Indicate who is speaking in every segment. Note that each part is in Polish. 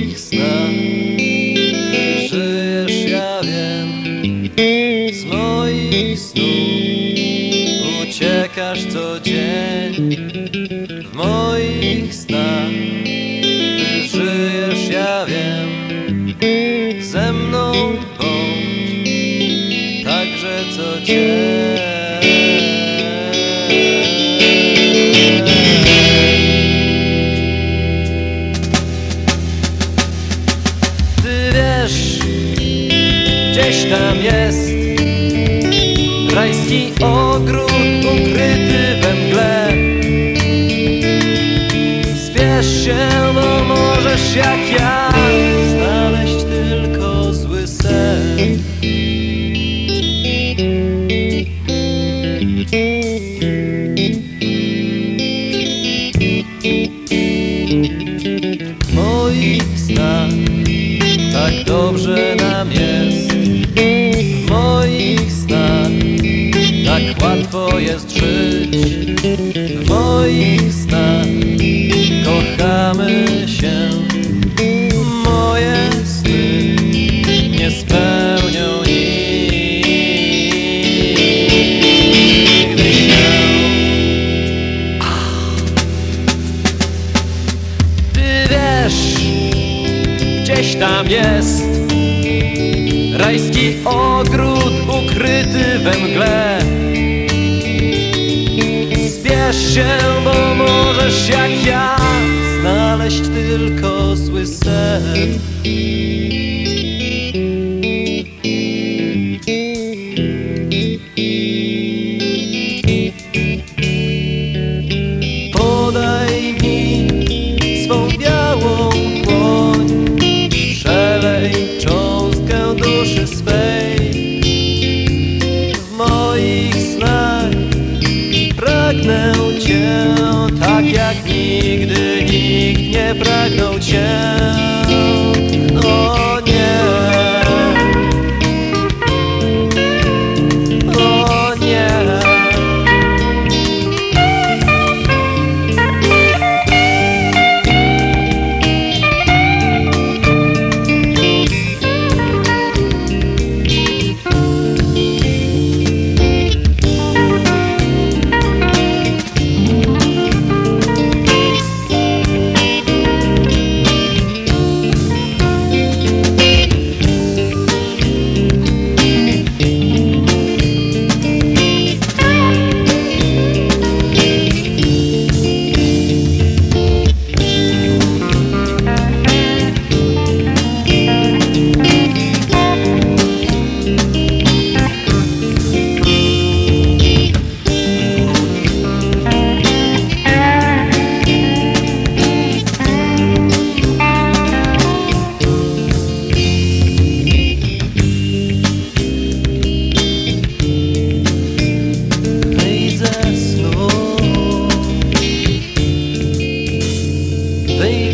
Speaker 1: moich snach żyjesz, ja wiem Z moich snów. Uciekasz co dzień W moich snach. Żyjesz, ja wiem Wiesz, gdzieś tam jest Rajski ogród ukryty we mgle. Spiesz się, bo możesz jak ja tak dobrze nam jest. W moich snach tak łatwo jest żyć tam jest Rajski ogród ukryty we mgle. Spiesz się, bo możesz jak ja Znaleźć tylko zły sen nie pragnął Cię.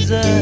Speaker 1: Jesus.